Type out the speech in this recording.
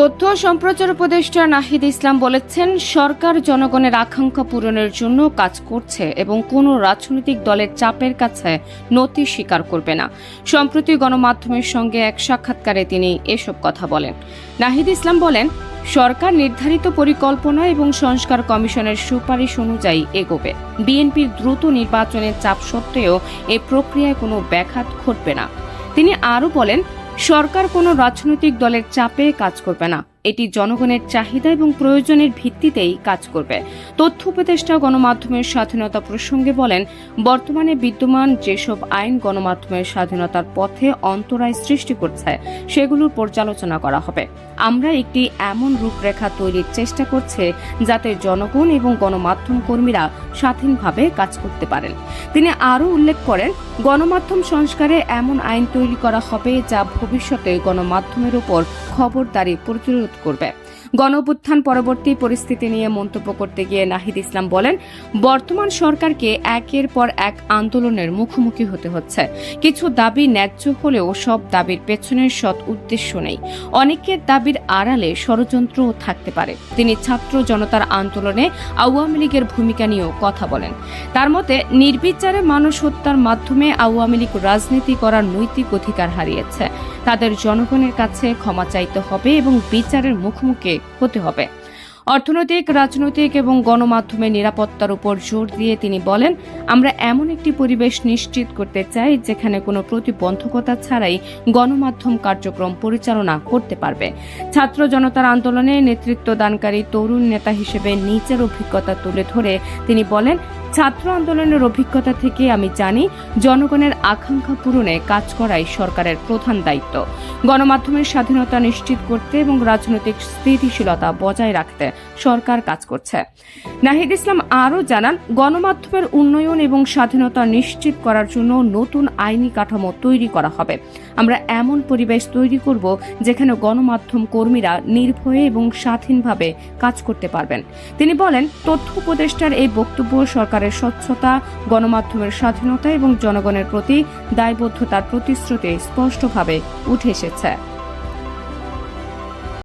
তথ্য সম্প্রচার উপদেষ্টা নাহিদ ইসলাম বলেছেন, সরকার জনগণের আকাঙ্ক্ষা পূরণের জন্য কাজ করছে এবং কোনো রাজনৈতিক দলের চাপের কাছে নতি স্বীকার করবে না। সম্প্রতি গণমাধ্যমের সঙ্গে এক সাক্ষাৎকারে তিনি এসব কথা বলেন। নাহিদ ইসলাম বলেন, সরকার নির্ধারিত পরিকল্পনা এবং সংস্কার কমিশনের সুপারিশ অনুযায়ী এগোবে। বিএনপির দ্রুত নির্বাচনের চাপ সত্ত্বেও এ প্রক্রিয়ায় কোনো ব্যাঘাত ঘটবে না। তিনি আরও বলেন সরকার কোনো রাজনৈতিক দলের চাপে কাজ করবে না। এটি জনগণের চাহিদা এবং প্রয়োজনের ভিত্তিতেই কাজ করবে। তথ্য উপদেষ্টা গণমাধ্যমের স্বাধীনতা প্রসঙ্গে বলেন, বর্তমানে বিদ্যমান যেসব আইন গণমাধ্যমের স্বাধীনতার পথে অন্তরায় সৃষ্টি করছে, সেগুলোর পর্যালোচনা করা হবে। আমরা একটি এমন রূপরেখা তৈরির চেষ্টা করছে যাতে জনগণ এবং গণমাধ্যম কর্মীরা স্বাধীনভাবে কাজ করতে পারেন। তিনি আরও উল্লেখ করেন, গণমাধ্যম সংস্কারে এমন আইন তৈরি করা হবে যা ভবিষ্যতে গণমাধ্যমের উপর খবরদারি প্রতিরোধ করবে। গণঅভ্যুত্থান পরবর্তী পরিস্থিতি নিয়ে মন্তব্য করতে গিয়ে নাহিদ ইসলাম বলেন, বর্তমান সরকারকে একের পর এক আন্দোলনের মুখোমুখি হতে হচ্ছে। কিছু দাবি ন্যায্য হলেও সব দাবির পেছনের সৎ উদ্দেশ্য নেই। অনেকের দাবির আড়ালে ষড়যন্ত্রও থাকতে পারে। তিনি ছাত্র জনতার আন্দোলনে আওয়ামী লীগের ভূমিকা নিয়েও কথা বলেন। তার মতে, নির্বিচারে মানুষ হত্যার মাধ্যমে আওয়ামী লীগ রাজনীতি করার নৈতিক অধিকার হারিয়েছে। তাদের জনগণের কাছে ক্ষমা চাইতে হবে এবং বিচারের মুখোমুখি হতে হবে। অর্থনৈতিক, রাজনৈতিক এবং গণমাধ্যমের নিরাপত্তার উপর জোর দিয়ে তিনি বলেন, আমরা এমন একটি পরিবেশ নিশ্চিত করতে চাই যেখানে কোনো প্রতিবন্ধকতা ছাড়াই গণমাধ্যম কার্যক্রম পরিচালনা করতে পারবে। ছাত্র জনতার আন্দোলনে নেতৃত্ব দানকারী তরুণ নেতা হিসেবে নিজের অভিজ্ঞতা তুলে ধরে তিনি বলেন ছাত্র আন্দোলনের অভিজ্ঞতা থেকে আমি জানি, জনগণের আকাঙ্ক্ষা পূরণে কাজ করাই সরকারের প্রধান দায়িত্ব। গণমাধ্যমের স্বাধীনতা নিশ্চিত করতে এবং রাজনৈতিক স্থিতিশীলতা বজায় রাখতে সরকার কাজ করছে। নাহিদ ইসলাম আরও জানান, গণমাধ্যমের উন্নয়ন এবং স্বাধীনতা নিশ্চিত করার জন্য নতুন আইনি কাঠামো তৈরি করা হবে। আমরা এমন পরিবেশ তৈরি করব যেখানে গণমাধ্যম কর্মীরা নির্ভয়ে এবং স্বাধীনভাবে কাজ করতে পারবেন। তিনি বলেন, তথ্য উপদেষ্টার এই বক্তব্য সরকারের স্বচ্ছতা গণমাধ্যমের স্বাধীনতা এবং জনগণের প্রতি দায়বদ্ধতার প্রতিশ্রুতি স্পষ্টভাবে উঠে এসেছে।